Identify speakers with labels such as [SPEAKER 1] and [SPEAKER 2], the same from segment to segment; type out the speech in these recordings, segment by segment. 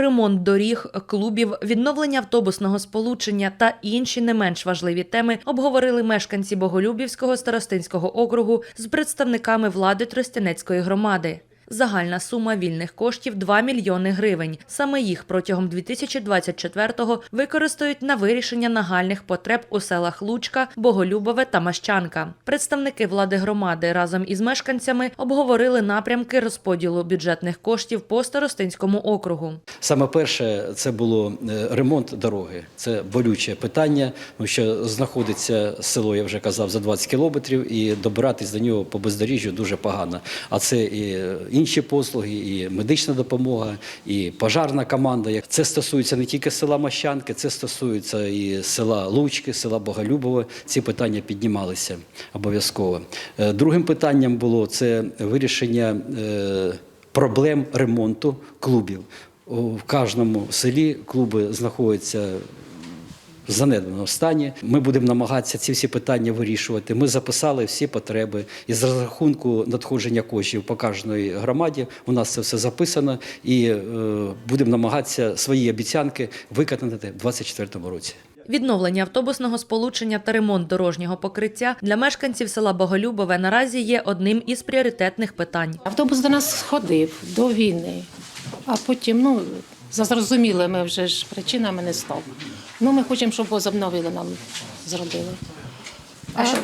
[SPEAKER 1] ремонт доріг, клубів, відновлення автобусного сполучення та інші не менш важливі теми обговорили мешканці Боголюбівського старостинського округу з представниками влади Тростянецької громади. Загальна сума вільних коштів 2 мільйони гривень. Саме їх протягом 2024-го використають на вирішення нагальних потреб у селах Лучка, Боголюбове та Мащанка. Представники влади громади разом із мешканцями обговорили напрямки розподілу бюджетних коштів по старостинському округу.
[SPEAKER 2] Саме перше це було е, ремонт дороги. Це болюче питання, тому що знаходиться село, я вже казав, за 20 кілометрів, і добиратись до нього по бездоріжжю дуже погано. А це і інші послуги, і медична допомога, і пожарна команда. Це стосується не тільки села Мощанки, це стосується і села Лучки, села Боголюбове. Ці питання піднімалися обов'язково. Е, Другим питанням було це вирішення е, проблем ремонту клубів. В кожному селі клуби знаходяться в занедбаному стані. Ми будемо намагатися ці всі питання вирішувати. Ми записали всі потреби. І з розрахунку надходження коштів по кожній громаді у нас це все записано, і е, будемо намагатися свої обіцянки виконати в 2024 році.
[SPEAKER 1] Відновлення автобусного сполучення та ремонт дорожнього покриття для мешканців села Боголюбове наразі є одним із пріоритетних питань.
[SPEAKER 3] Автобус до нас ходив до війни, а потім, ну, за зрозумілими вже ж причинами не став. Ну, ми хочемо, щоб возобновили нам зробили.
[SPEAKER 1] А щоб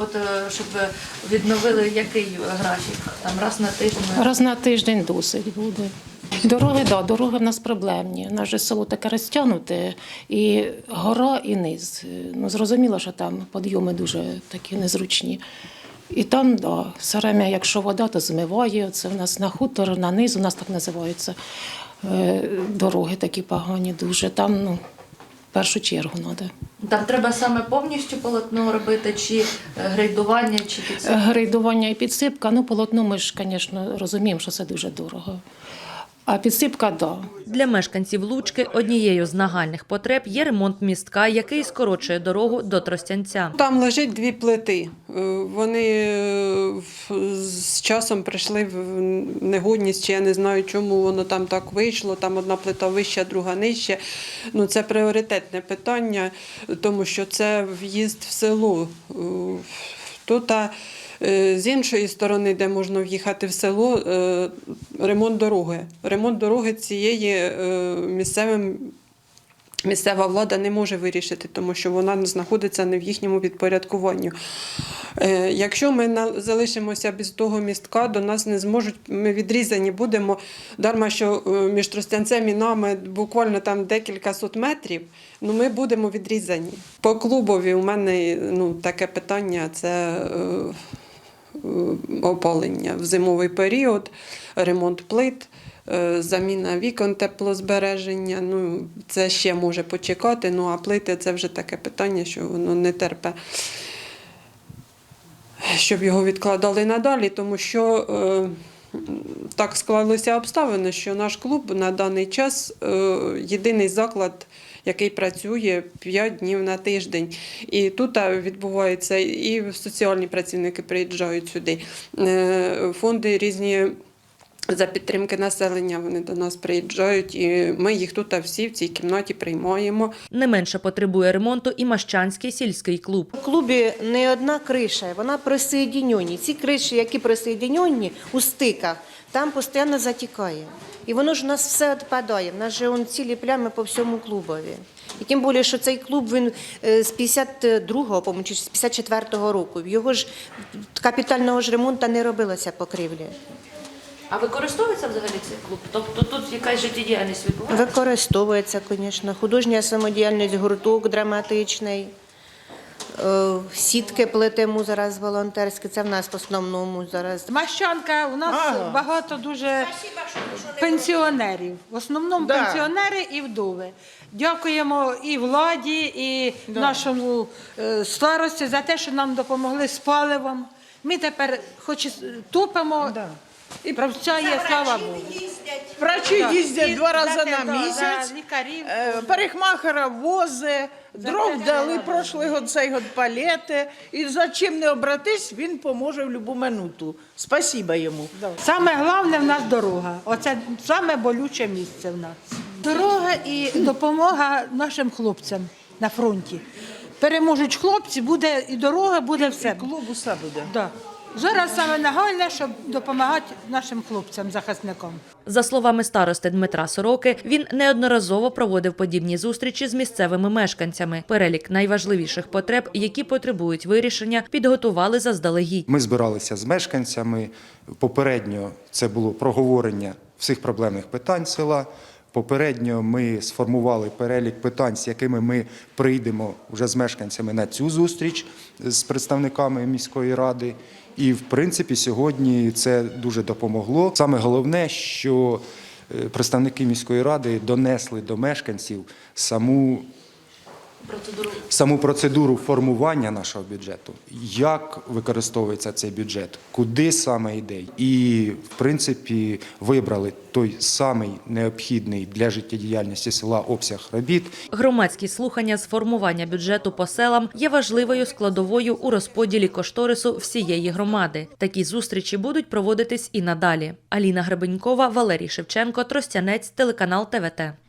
[SPEAKER 1] от щоб відновили який графік? Там раз на тиждень.
[SPEAKER 3] Раз на тиждень досить буде. Дороги, да, дороги в нас проблемні. У нас же село таке розтягнуте, і гора, і низ. Ну, зрозуміло, що там підйоми дуже такі незручні. І там, да, все время, якщо вода, то змиває. Це в нас на хутор, на низ, у нас так називаються. Е, Дороги такі погані дуже. Там, ну, першу чергу треба.
[SPEAKER 1] Там треба саме повністю полотно робити, чи грейдування, чи підсипка?
[SPEAKER 3] Грейдування і підсипка, ну, полотно ми ж, звісно, розуміємо, що це дуже дорого. А підсипка. Да.
[SPEAKER 1] Для мешканців Лучки однією з нагальних потреб є ремонт містка, який скорочує дорогу до Тростянця.
[SPEAKER 4] Там лежить дві плити. Е, Вони е, з часом прийшли в негодність, чи я не знаю, чому воно там так вийшло. Там одна плита вища, друга нижча. Ну, це пріоритетне питання, тому що це в'їзд в село. Е, Тут а, з іншої сторони, де можна в'їхати в село, е, ремонт дороги. Ремонт дороги цієї е, місцевим місцева влада не може вирішити, тому що вона знаходиться не в їхньому підпорядкуванні. Е, Якщо ми залишимося без того містка, до нас не зможуть, ми відрізані будемо. Дарма, що е, між Тростянцем і нами буквально там декілька сот метрів, ну ми будемо відрізані. По клубові у мене ну, таке питання це. Е, опалення в зимовий період, ремонт плит, е, заміна вікон теплозбереження. Ну, це ще може почекати. Ну а плити це вже таке питання, що воно не терпе. Щоб його відкладали надалі, тому що е, так склалися обставини, що наш клуб на даний час е, єдиний заклад, який працює 5 днів на тиждень. І тут е, відбувається, і соціальні працівники приїжджають сюди, е, фонди різні. За підтримки населення вони до нас приїжджають, і ми їх тут всі в цій кімнаті приймаємо.
[SPEAKER 1] Не менше потребує ремонту і Мащанський сільський клуб.
[SPEAKER 5] У клубі не одна криша, вона присоєдінені. Ці криші, які присоєдінені у стиках, там постійно затікає. І воно ж у нас все відпадає. В нас же он цілі плями по всьому клубові. І тим більше, що цей клуб він е, з 52-го, по-моєму, чи з 54-го року. Його ж капітального ж ремонту не робилося покрівлі.
[SPEAKER 1] А використовується взагалі цей клуб? Тобто тут якась життєдіяльність відбувається?
[SPEAKER 5] Використовується, звісно, художня самодіяльність, гурток драматичний. е, Сітки плетемо зараз волонтерські, це в нас в основному зараз.
[SPEAKER 6] Мащанка у нас багато дуже пенсіонерів. В основному пенсіонери і вдови. Дякуємо і владі, і нашому е, старості за те, що нам допомогли з паливом. Ми тепер хоч і топимо, і є, слава Богу.
[SPEAKER 7] Врачі
[SPEAKER 6] Так.
[SPEAKER 7] їздять
[SPEAKER 6] І
[SPEAKER 7] два рази на
[SPEAKER 6] да,
[SPEAKER 7] місяць,
[SPEAKER 6] да, лікарів.
[SPEAKER 7] е, парикмахера вози, дров дали
[SPEAKER 6] що
[SPEAKER 7] прошлий год, цей год палети. І за чим не обратись, він поможе в будь-яку минуту. Спасіба йому.
[SPEAKER 6] Саме головне в нас дорога. Оце саме болюче місце в нас. Дорога і допомога нашим хлопцям на фронті. Переможуть хлопці, буде і дорога, буде все.
[SPEAKER 7] Клуб усе буде.
[SPEAKER 6] Да. Зараз саме нагальне, щоб допомагати нашим хлопцям, захисникам.
[SPEAKER 1] За словами старости Дмитра Сороки, він неодноразово проводив подібні зустрічі з місцевими мешканцями. Перелік найважливіших потреб, які потребують вирішення, підготували заздалегідь.
[SPEAKER 8] Ми збиралися з мешканцями. Попередньо це було проговорення всіх проблемних питань села. Попередньо ми сформували перелік питань, з якими ми прийдемо вже з мешканцями на цю зустріч з представниками міської ради. І, в принципі, сьогодні це дуже допомогло. Саме головне, що е, представники міської ради донесли до мешканців саму саму процедуру формування нашого бюджету, як використовується цей бюджет, куди саме йде, і в принципі вибрали той самий необхідний для життєдіяльності села обсяг робіт,
[SPEAKER 1] Громадські слухання з формування бюджету по селам є важливою складовою у розподілі кошторису всієї громади. Такі зустрічі будуть проводитись і надалі. Аліна Гребенькова, Валерій Шевченко, Тростянець, телеканал ТВТ.